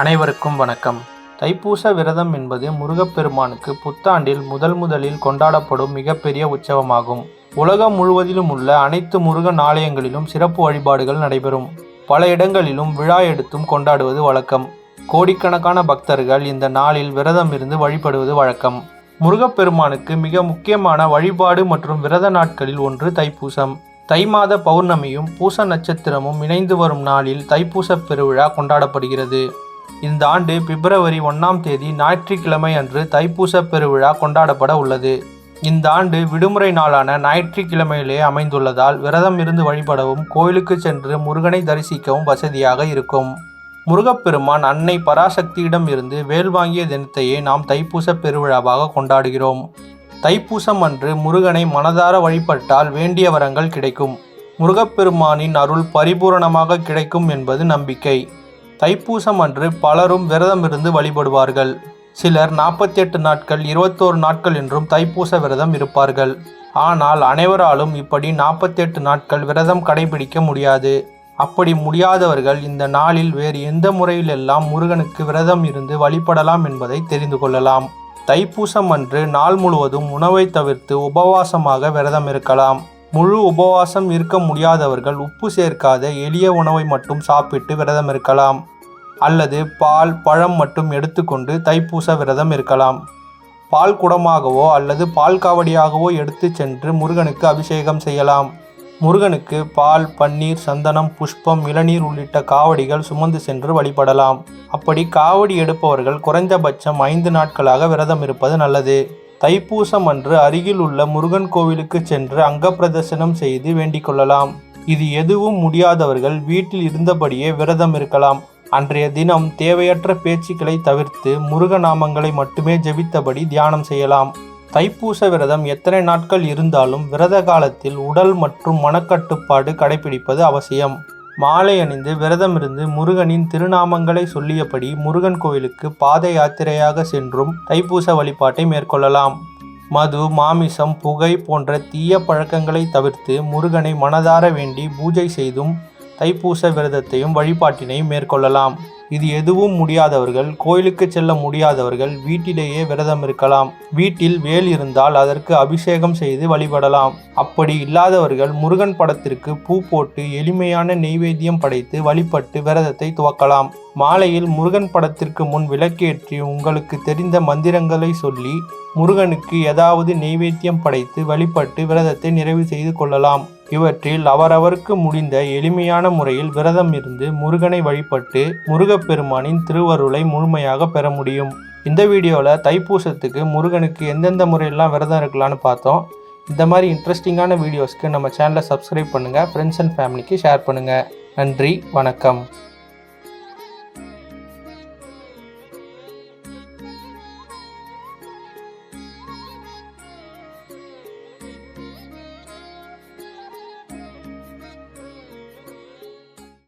அனைவருக்கும் வணக்கம். தைப்பூச விரதம் என்பது முருகப்பெருமானுக்கு புத்தாண்டில் முதல் முதலில் கொண்டாடப்படும் மிகப்பெரிய உற்சவமாகும். உலகம் முழுவதிலும் உள்ள அனைத்து முருகன் ஆலயங்களிலும் சிறப்பு வழிபாடுகள் நடைபெறும். பல இடங்களிலும் விழா எடுத்தும் கொண்டாடுவது வழக்கம். கோடிக்கணக்கான பக்தர்கள் இந்த நாளில் விரதம் இருந்து வழிபடுவது வழக்கம். முருகப்பெருமானுக்கு மிக முக்கியமான வழிபாடு மற்றும் விரத நாட்களில் ஒன்று தைப்பூசம். தை மாத பௌர்ணமியும் பூச நட்சத்திரமும் இணைந்து வரும் நாளில் தைப்பூச பெருவிழா கொண்டாடப்படுகிறது. இந்த ஆண்டு பிப்ரவரி ஒன்றாம் தேதி ஞாயிற்றுக்கிழமை அன்று தைப்பூச பெருவிழா கொண்டாடப்பட உள்ளது. இந்த ஆண்டு விடுமுறை நாளான ஞாயிற்றுக்கிழமையிலே அமைந்துள்ளதால் விரதம் இருந்து வழிபடவும் கோயிலுக்கு சென்று முருகனை தரிசிக்கவும் வசதியாக இருக்கும். முருகப்பெருமான் அன்னை பராசக்தியிடம் இருந்து வேல் வாங்கிய தினத்தையே நாம் தைப்பூச பெருவிழாவாக கொண்டாடுகிறோம். தைப்பூசம் அன்று முருகனை மனதார வழிபட்டால் வேண்டிய வரங்கள் கிடைக்கும். முருகப்பெருமானின் அருள் பரிபூரணமாக கிடைக்கும் என்பது நம்பிக்கை. தைப்பூசம் அன்று பலரும் விரதமிருந்து வழிபடுவார்கள். சிலர் நாற்பத்தெட்டு நாட்கள் இருபத்தோரு நாட்கள் என்றும் தைப்பூச விரதம் இருப்பார்கள். ஆனால் அனைவராலும் இப்படி நாற்பத்தெட்டு நாட்கள் விரதம் கடைபிடிக்க முடியாது. அப்படி முடியாதவர்கள் இந்த நாளில் வேறு எந்த முறையிலெல்லாம் முருகனுக்கு விரதம் இருந்து வழிபடலாம் என்பதை தெரிந்து கொள்ளலாம். தைப்பூசம் அன்று நாள் முழுவதும் உணவை தவிர்த்து உபவாசமாக விரதம் இருக்கலாம். முழு உபவாசம் இருக்க முடியாதவர்கள் உப்பு சேர்க்காத எளிய உணவை மட்டும் சாப்பிட்டு விரதம் இருக்கலாம். அல்லது பால் பழம் மட்டும் எடுத்துக்கொண்டு தைப்பூச விரதம் இருக்கலாம். பால் குடமாகவோ அல்லது பால் காவடியாகவோ எடுத்து சென்று முருகனுக்கு அபிஷேகம் செய்யலாம். முருகனுக்கு பால் பன்னீர் சந்தனம் புஷ்பம் இளநீர் உள்ளிட்ட காவடிகள் சுமந்து சென்று வழிபடலாம். அப்படி காவடி எடுப்பவர்கள் குறைந்தபட்சம் ஐந்து நாட்களாக விரதம் இருப்பது நல்லது. தைப்பூசம் அன்று அருகில் உள்ள முருகன் கோவிலுக்கு சென்று அங்கப்பிரதர்சனம் செய்து வேண்டிக் கொள்ளலாம். இது எதுவும் முடியாதவர்கள் வீட்டில் இருந்தபடியே விரதம் இருக்கலாம். அன்றைய தினம் தேவையற்ற பேச்சுக்களை தவிர்த்து முருக நாமங்களை மட்டுமே ஜெபித்தபடி தியானம் செய்யலாம். தைப்பூச விரதம் எத்தனை நாட்கள் இருந்தாலும் விரத காலத்தில் உடல் மற்றும் மனக்கட்டுப்பாடு கடைபிடிப்பது அவசியம். மாலை அணிந்து விரதமிருந்து முருகனின் திருநாமங்களை சொல்லியபடி முருகன் கோயிலுக்கு பாத யாத்திரையாக சென்றும் தைப்பூச வழிபாட்டை மேற்கொள்ளலாம். மது மாமிசம் புகை போன்ற தீய பழக்கங்களை தவிர்த்து முருகனை மனதார வேண்டி பூஜை செய்தும் தைப்பூச விரதத்தையும் வழிபாட்டினையும் மேற்கொள்ளலாம். இது எதுவும் முடியாதவர்கள் கோயிலுக்கு செல்ல முடியாதவர்கள் வீட்டிலேயே விரதம் இருக்கலாம். வீட்டில் வேல் இருந்தால் அதற்கு அபிஷேகம் செய்து வழிபடலாம். அப்படி இல்லாதவர்கள் முருகன் படத்திற்கு பூ போட்டு எளிமையான நெய்வேத்தியம் படைத்து வழிபட்டு விரதத்தை துவக்கலாம். மாலையில் முருகன் படத்திற்கு முன் விளக்கேற்றி உங்களுக்கு தெரிந்த மந்திரங்களை சொல்லி முருகனுக்கு ஏதாவது நெய்வேத்தியம் படைத்து வழிபட்டு விரதத்தை நிறைவு செய்து கொள்ளலாம். இவற்றில் அவரவருக்கு முடிந்த எளிமையான முறையில் விரதம் இருந்து முருகனை வழிபட்டு முருகப்பெருமானின் திருவருளை முழுமையாக பெற முடியும். இந்த வீடியோவில் தைப்பூசத்துக்கு முருகனுக்கு எந்தெந்த முறையெல்லாம் விரதம் இருக்கலாம்னு பார்த்தோம். இந்த மாதிரி இன்ட்ரெஸ்டிங்கான வீடியோஸ்க்கு நம்ம சேனலை சப்ஸ்கிரைப் பண்ணுங்கள் ஃப்ரெண்ட்ஸ் அண்ட் ஃபேமிலிக்கு ஷேர் பண்ணுங்கள் நன்றி வணக்கம்.